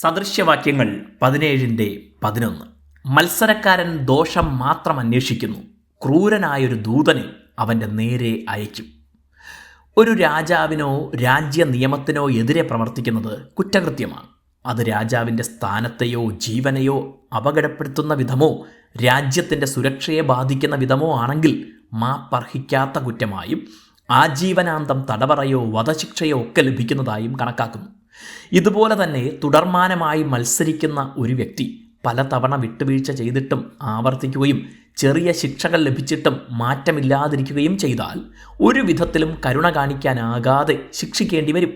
സദൃശ്യവാക്യങ്ങൾ പതിനേഴിന്റെ പതിനൊന്ന്. മത്സരക്കാരൻ ദോഷം മാത്രം അന്വേഷിക്കുന്നു. ക്രൂരനായൊരു ദൂതനെ അവന്റെ നേരെ അയക്കും ഒരു രാജാവിനോ രാജ്യ നിയമത്തിനോ എതിരെ പ്രവർത്തിക്കുന്നത് കുറ്റകൃത്യമാണ്. അത് രാജാവിന്റെ സ്ഥാനത്തെയോ ജീവനെയോ അപകടപ്പെടുത്തുന്ന വിധമോ രാജ്യത്തിന്റെ സുരക്ഷയെ ബാധിക്കുന്ന വിധമോ ആണെങ്കിൽ മാപ്പർഹിക്കാത്ത കുറ്റമായും ആജീവനാന്തം തടവറയോ വധശിക്ഷയോ ഒക്കെ ലഭിക്കുന്നതായും കണക്കാക്കുന്നു. ഇതുപോലെ തന്നെ തുടർമാനമായി മത്സരിക്കുന്ന ഒരു വ്യക്തി പലതവണ വിട്ടുവീഴ്ച ചെയ്തിട്ടും ആവർത്തിക്കുകയും ചെറിയ ശിക്ഷകൾ ലഭിച്ചിട്ടും മാറ്റമില്ലാതിരിക്കുകയും ചെയ്താൽ ഒരു വിധത്തിലും കരുണ കാണിക്കാനാകാതെ ശിക്ഷിക്കേണ്ടി വരും.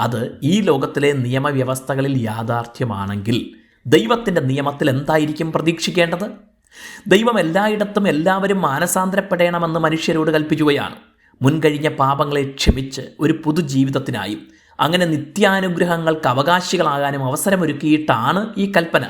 അത് ഈ ലോകത്തിലെ നിയമവ്യവസ്ഥകളിൽ യാഥാർത്ഥ്യമാണെങ്കിൽ ദൈവത്തിന്റെ നിയമത്തിൽ എന്തായിരിക്കും പ്രതീക്ഷിക്കേണ്ടത്? ദൈവം എല്ലായിടത്തും എല്ലാവരും മാനസാന്തരപ്പെടണമെന്ന് മനുഷ്യരോട് കൽപ്പിക്കുകയാണ്. മുൻകഴിഞ്ഞ പാപങ്ങളെ ക്ഷമിച്ച് ഒരു പുതുജീവിതത്തിനായും അങ്ങനെ നിത്യാനുഗ്രഹങ്ങൾക്ക് അവകാശികളാകാനും അവസരമൊരുക്കിയിട്ടാണ് ഈ കൽപ്പന.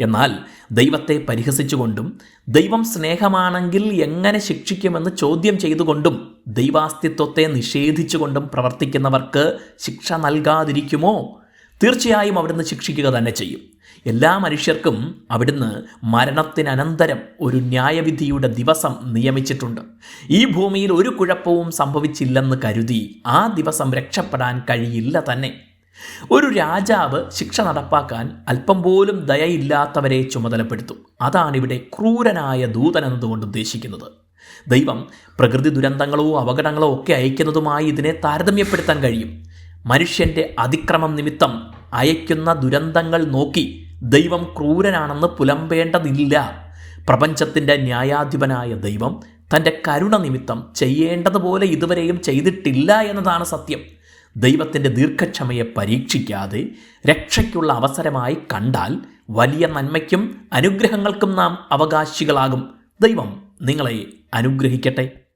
എന്നാൽ ദൈവത്തെ പരിഹസിച്ചുകൊണ്ടും ദൈവം സ്നേഹമാണെങ്കിൽ എങ്ങനെ ശിക്ഷിക്കുമെന്ന് ചോദ്യം ചെയ്തുകൊണ്ടും ദൈവാസ്തിത്വത്തെ നിഷേധിച്ചുകൊണ്ടും പ്രവർത്തിക്കുന്നവർക്ക് ശിക്ഷ നൽകാതിരിക്കുമോ? തീർച്ചയായും അവിടുന്ന് ശിക്ഷിക്കുക തന്നെ ചെയ്യും. എല്ലാ മനുഷ്യർക്കും അവിടുന്ന് മരണത്തിനനന്തരം ഒരു ന്യായവിധിയുടെ ദിവസം നിയമിച്ചിട്ടുണ്ട്. ഈ ഭൂമിയിൽ ഒരു കുഴപ്പവും സംഭവിച്ചില്ലെന്ന് കരുതി ആ ദിവസം രക്ഷപ്പെടാൻ കഴിയില്ല തന്നെ. ഒരു രാജാവ് ശിക്ഷ നടപ്പാക്കാൻ അല്പം പോലും ദയയില്ലാത്തവരെ ചുമതലപ്പെടുത്തും. അതാണിവിടെ ക്രൂരനായ ദൂതൻ എന്നതുകൊണ്ട് ഉദ്ദേശിക്കുന്നത്. ദൈവം പ്രകൃതി ദുരന്തങ്ങളോ അപകടങ്ങളോ ഒക്കെ അയക്കുന്നതുമായി ഇതിനെ താരതമ്യപ്പെടുത്താൻ കഴിയും. മനുഷ്യന്റെ അതിക്രമം നിമിത്തം അയക്കുന്ന ദുരന്തങ്ങൾ നോക്കി ദൈവം ക്രൂരനാണെന്ന് പുലമ്പേണ്ടതില്ല. പ്രപഞ്ചത്തിന്റെ ന്യായാധിപനായ ദൈവം തന്റെ കരുണ നിമിത്തം ചെയ്യേണ്ടതുപോലെ ഇതുവരെയും ചെയ്തിട്ടില്ല എന്നതാണ് സത്യം. ദൈവത്തിന്റെ ദീർഘക്ഷമയെ പരീക്ഷിക്കാതെ രക്ഷയ്ക്കുള്ള അവസരമായി കണ്ടാൽ വലിയ നന്മയ്ക്കും അനുഗ്രഹങ്ങൾക്കും നാം അവകാശികളാകും. ദൈവം നിങ്ങളെ അനുഗ്രഹിക്കട്ടെ.